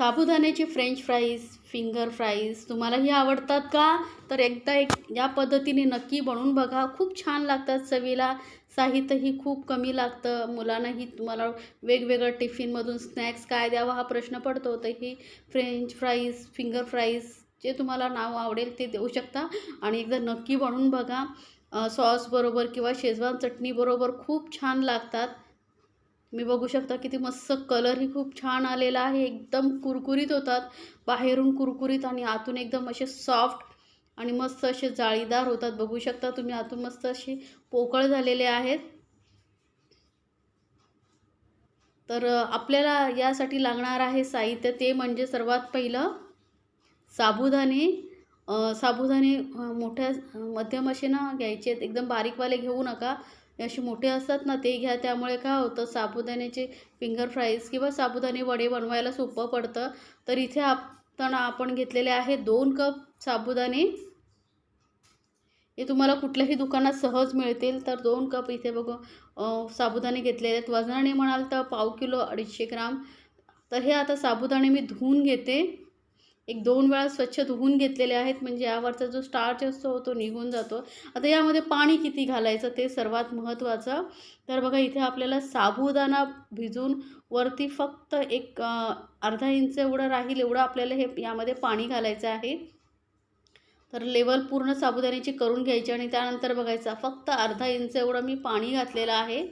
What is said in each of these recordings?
साबुदाण्याचे French fries finger fries तुम्हालाही आवडतात का? तर एकदा एक या पद्धतीने नक्की बनवून बघा. खूप छान लागतात चवीला. साहित्यही खूप कमी लागतं. मुलांनाही तुम्हाला वेगवेगळं टिफिनमधून स्नॅक्स काय द्यावा हा प्रश्न पडतो. तर ही फ्रेंच फ्राईज फिंगर फ्राईज जे तुम्हाला नाव आवडेल ते देऊ शकता. आणि एकदा नक्की बनवून बघा. सॉसबरोबर किंवा शेजवान चटणीबरोबर खूप छान लागतात. मी बघू शकता किती मस्त कलरही खूप छान आलेला आहे. एकदम कुरकुरीत होतात. बाहेरून कुरकुरीत आणि आतून एकदम असे सॉफ्ट आणि मस्त असे जाळीदार होतात. बघू शकता तुम्ही आतून मस्त असे पोकळ झालेले आहेत. तर आपल्याला यासाठी लागणार आहे साहित्य ते म्हणजे सर्वात पहिलं साबुदाणे. साबुदाणे मोठ्या मध्यम असे ना घ्यायचे आहेत. एकदम बारीकवाले घेऊ नका. असे मोठे असतात ना ते घ्या. त्यामुळे काय होतं साबुदाण्याचे फिंगर फ्राईज किंवा साबुदाणे वडे बनवायला सोपं पडतं. तर इथे आपण आपण घेतलेले आहे दोन कप साबुदाणे. हे तुम्हाला कुठल्याही दुकानात सहज मिळतील. तर दोन कप इथे बघू साबुदाणे घेतलेले आहेत. वजनाने म्हणाल तर पाव किलो अडीचशे ग्राम. तर हे आता साबुदाणे मी धुवून घेते. एक दोन वेळा स्वच्छ धुवून घेतलेले आहेत म्हणजे यावरचा जो स्टार्च असतो तो निघून जातो. आता यामध्ये पाणी किती घालायचं ते सर्वात महत्त्वाचं. तर बघा इथे आपल्याला साबुदाणा भिजून वरती फक्त एक अर्धा इंच एवढं राहील एवढं आपल्याला हे यामध्ये पाणी घालायचं आहे. तर लेवल पूर्ण साबुदाण्याची करून घ्यायची आणि त्यानंतर बघायचा फक्त अर्धा इंच एवढं मी पाणी घातलेलं आहे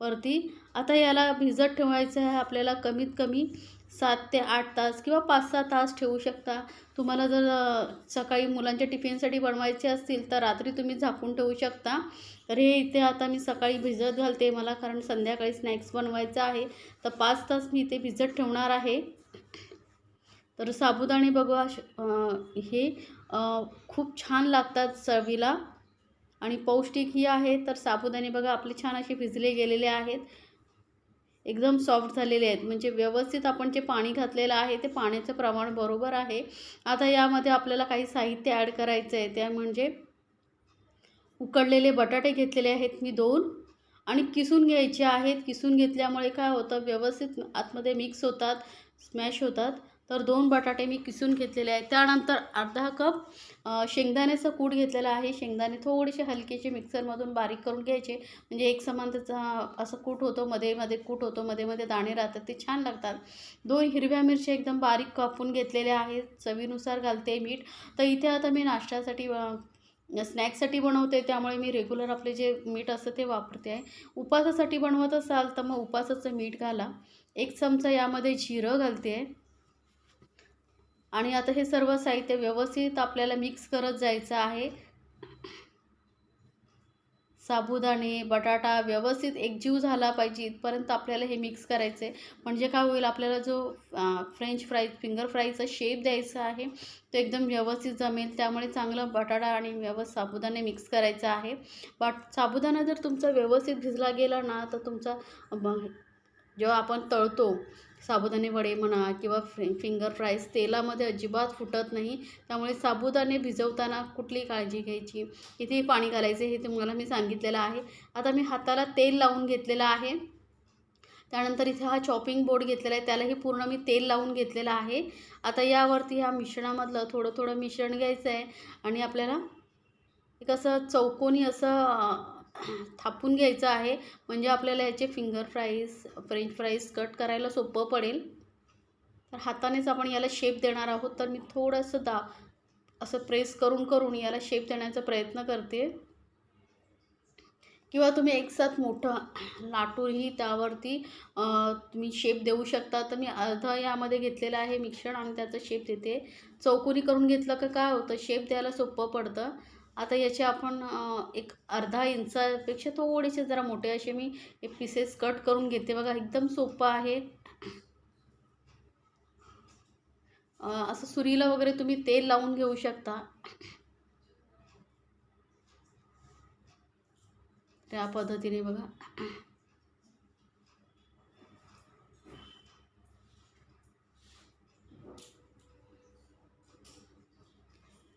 वरती. आता याला भिजत ठेवायचं आहे आपल्याला कमीत कमी. सात ते आठ तास किंवा पाच सहा तास ठेवू शकता. तुम्हाला जर सकाळी मुलांच्या टिफिनसाठी बनवायचे असतील तर रात्री तुम्ही झाकून ठेवू शकता. तर हे इथे आता मी सकाळी भिजत घालते मला कारण संध्याकाळी स्नॅक्स बनवायचं आहे. तर पाच तास मी इथे भिजत ठेवणार आहे. तर साबुदाणे बघा हे खूप छान लागतात चवीला. आणि पौष्टिकही आहे तर साबुदाणे बघा आपले छान असे भिजले गेलेले आहेत. एकदम सॉफ्ट झालेले आहेत. म्हणजे व्यवस्थित आपण जे पाणी घातलेलं आहे ते पाण्याचं प्रमाण बरोबर आहे. आता यामध्ये आपल्याला काही साहित्य ॲड करायचं आहे. त्या म्हणजे उकडलेले बटाटे घेतलेले आहेत मी दोन आणि किसून घ्यायचे आहेत. किसून घेतल्यामुळे काय होतं? व्यवस्थित आतमध्ये मिक्स होतात स्मॅश होतात. तर दोन बटाटे मी किसून घेतलेले आहेत. त्यानंतर अर्धा कप शेंगदाण्याचं कूट घेतलेलं आहे. शेंगदाणे थोडेसे हलकेचे मिक्सरमधून बारीक करून घ्यायचे. म्हणजे एक समान त्याचा असं कूट होतो मध्ये मध्ये कूट होतो मध्ये मध्ये दाणे राहतात ते छान लागतात. दोन हिरव्या मिरच्या एकदम बारीक कापून घेतलेल्या आहेत. चवीनुसार घालते मीठ. तर इथे आता मी नाश्त्यासाठी स्नॅक्ससाठी बनवते. त्यामुळे मी रेग्युलर आपले जे मीठ असतं ते वापरते. आहे उपासासाठी बनवत असाल तर मग उपासाचं मीठ घाला. एक चमचा यामध्ये जिरं घालते. आहे आणि आता हे सर्व साहित्य व्यवस्थित आपल्याला मिक्स करत जायचं आहे. साबुदाणे बटाटा व्यवस्थित एकजीव झाला पाहिजे इथपर्यंत आपल्याला हे मिक्स करायचं आहे म्हणजे काय होईल आपल्याला जो फ्रेंच फ्राईज फिंगर फ्राईचा शेप द्यायचा आहे तो एकदम व्यवस्थित जमेल. त्यामुळे चांगलं बटाटा आणि व्यवस्थित साबुदाणे मिक्स करायचं आहे. बट साबुदाणा जर तुमचा व्यवस्थित भिजला गेला ना तर तुमचा जेव्हा आपण तळतो साबुदाणे वडे म्हणा किंवा फ्रि फिंगर फ्राईज तेलामध्ये अजिबात फुटत नाही. त्यामुळे साबुदाणे भिजवताना कुठली काळजी घ्यायची? किती पाणी घालायचे हे तुम्हाला मी सांगितलेलं आहे. आता मी हाताला तेल लावून घेतलेलं आहे. त्यानंतर इथे हा चॉपिंग बोर्ड घेतलेला आहे. त्यालाही पूर्ण मी तेल लावून घेतलेलं आहे. आता यावरती ह्या मिश्रणामधलं थोडं थोडं मिश्रण घ्यायचं आहे. आणि आपल्याला एक असं चौकोनी असं थापून घ्यायचं आहे. म्हणजे आपल्याला याचे finger fries French fries cut करायला सोपं पडेल. तर हातानेच आपण याला शेप देणार आहोत. तर मी थोडंसं दा असं प्रेस करून करून याला शेप देण्याचा प्रयत्न करते. किंवा तुम्ही एकसाथ मोठं लाटूनही त्यावरती तुम्ही शेप देऊ शकता. तर मी अर्धा यामध्ये घेतलेलं आहे मिश्रण आणि त्याचं शेप देते. चौकोनी करून घेतलं का काय होतं? शेप द्यायला सोपं पडतं. आता याचे आपण एक अर्धा इंचापेक्षा थोडेसे जरा मोठे असे मी हे पीसेस कट करून घेते बघा एकदम सोपं आहे. असं सुरीला वगैरे तुम्ही तेल लावून घेऊ शकता. त्या पद्धतीने बघा.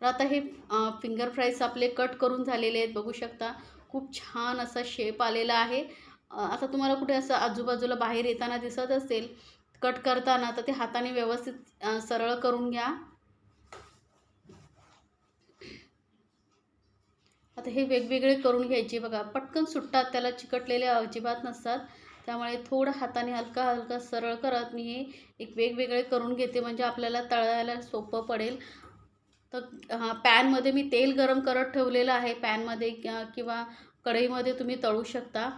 तर आता हे फिंगर फ्राईज आपले कट करून झालेले आहेत बघू शकता. खूप छान असा शेप आलेला आहे. आता तुम्हाला कुठे असं आजूबाजूला बाहेर येताना दिसत असेल कट करताना तर ते हाताने व्यवस्थित सरळ करून घ्या. आता हे वेगवेगळे करून घ्यायचे बघा. पटकन सुटतात त्याला चिकटलेले अजिबात नसतात. त्यामुळे थोडं हाताने हलका हलका सरळ करत मी हे एक वेगवेगळे करून घेते. म्हणजे आपल्याला तळायला सोपं पडेल. तर हां पॅनमध्ये मी तेल गरम करत ठेवलेलं आहे. पॅनमध्ये किंवा कढईमध्ये तुम्ही तळू शकता.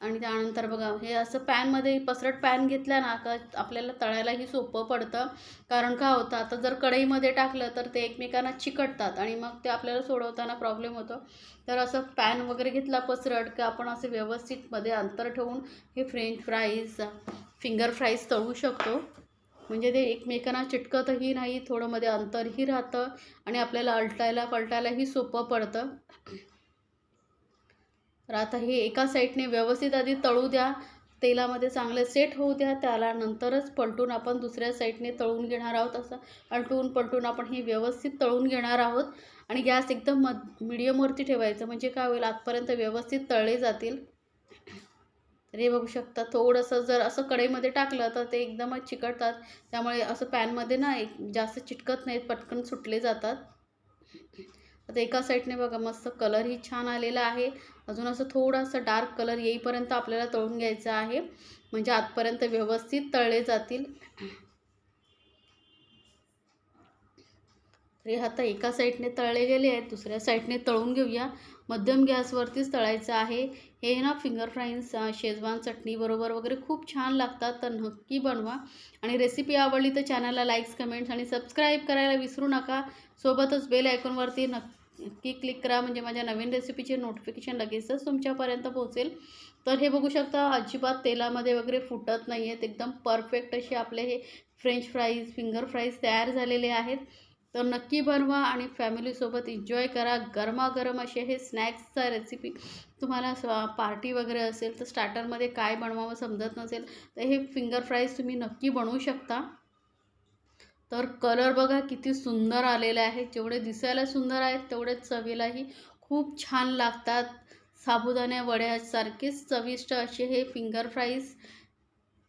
आणि त्यानंतर बघा हे असं पॅनमध्ये पसरट पॅन घेतला ना का आपल्याला तळायलाही सोपं पडतं. कारण का होतं आता जर कढईमध्ये टाकलं तर ते एकमेकांना चिकटतात आणि मग ते आपल्याला सोडवताना प्रॉब्लेम होतो. तर असं पॅन वगैरे घेतला पसरट की आपण असे व्यवस्थितमध्ये अंतर ठेवून हे फ्रेंच फ्राईज फिंगर फ्राईज तळू शकतो. म्हणजे ते एकमेकांना चिटकतही नाही थोडं मध्ये अंतरही राहतं आणि आपल्याला अलटायला पलटायलाही सोपं पडतं. तर आता हे एका साईडने व्यवस्थित आधी तळू द्या तेलामध्ये चांगले सेट होऊ द्या त्याला नंतरच पलटून आपण दुसऱ्या साईडने तळून घेणार आहोत असं. पलटून पलटून आपण हे व्यवस्थित तळून घेणार आहोत आणि गॅस एकदम मध मिडियमवरती ठेवायचं म्हणजे काय होईल आतपर्यंत व्यवस्थित तळले जातील. तर हे बघू शकता. थोडंसं जर असं कढईमध्ये टाकलं तर ते एकदमच चिकटतात. त्यामुळे असं पॅनमध्ये ना एक जास्त चिटकत नाहीत पटकन सुटले जातात. आता एका साईडने बघा मस्त कलरही छान आलेला आहे. अजून असं थोडासा डार्क कलर येईपर्यंत आपल्याला तळून घ्यायचं आहे. म्हणजे आतपर्यंत व्यवस्थित तळले जातील. तर हे आता एका साईडने तळले गेले आहेत दुसऱ्या साईडने तळून घेऊया. मध्यम गॅसवरतीच तळायचं आहे. हे ना फिंगर फ्राईन्स शेजवान चटणीबरोबर वगैरे खूप छान लागतात तर नक्की बनवा. आणि रेसिपी आवडली तर चॅनलला लाईक्स कमेंट्स आणि सबस्क्राईब करायला विसरू नका. सोबतच बेल आयकॉनवरती नक्की क्लिक करा म्हणजे माझ्या नवीन रेसिपीचे नोटिफिकेशन लगेचच तुमच्यापर्यंत पोहोचेल. तर हे बघू शकता अजिबात तेलामध्ये वगैरे फुटत नाही आहेत एकदम परफेक्ट असे आपले हे फ्रेंच फ्राईज फिंगर फ्राईज तयार झालेले आहेत. तर नक्की बनवा आणि फॅमिलीसोबत एन्जॉय करा. गरमागरम असे हे स्नॅक्सचा रेसिपी तुम्हाला पार्टी वगैरे असेल तर स्टार्टरमध्ये काय बनवावं समजत नसेल तर हे फिंगर फ्राईज तुम्ही नक्की बनवू शकता. तर कलर बघा किती सुंदर आलेले आहे. जेवढे दिसायला सुंदर आहेत तेवढेच चवीलाही खूप छान लागतात. साबुदाण्या वड्यासारखेच चविष्ट असे हे फिंगर फ्राईज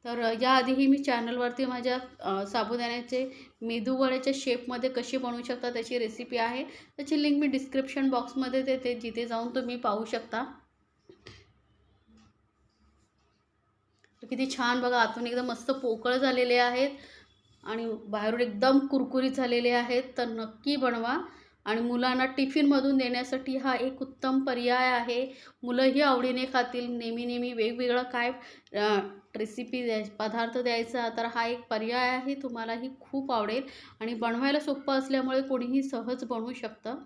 तर याआधीही मी चॅनलवरती माझ्या साबुदाण्याचे मेदूवड्याच्या शेपमध्ये कशी बनवू शकता त्याची रेसिपी आहे. त्याची लिंक मी डिस्क्रिप्शन बॉक्समध्ये देते जिथे जाऊन तुम्ही पाहू शकता. किती छान बघा आतून एकदम मस्त पोकळ झालेले आहेत आणि बाहेरून एकदम कुरकुरीत झालेले आहेत. तर नक्की बनवा. आणि मुलांना टिफिनमधून देण्यासाठी हा एक उत्तम पर्याय आहे. मुलंही आवडीने खातील. नेहमी नेहमी वेगवेगळं काय रेसिपी द्याय पदार्थ द्यायचा तर हा एक पर्याय आहे. तुम्हालाही खूप आवडेल. आणि बनवायला सोपं असल्यामुळे कोणीही सहज बनवू शकतं.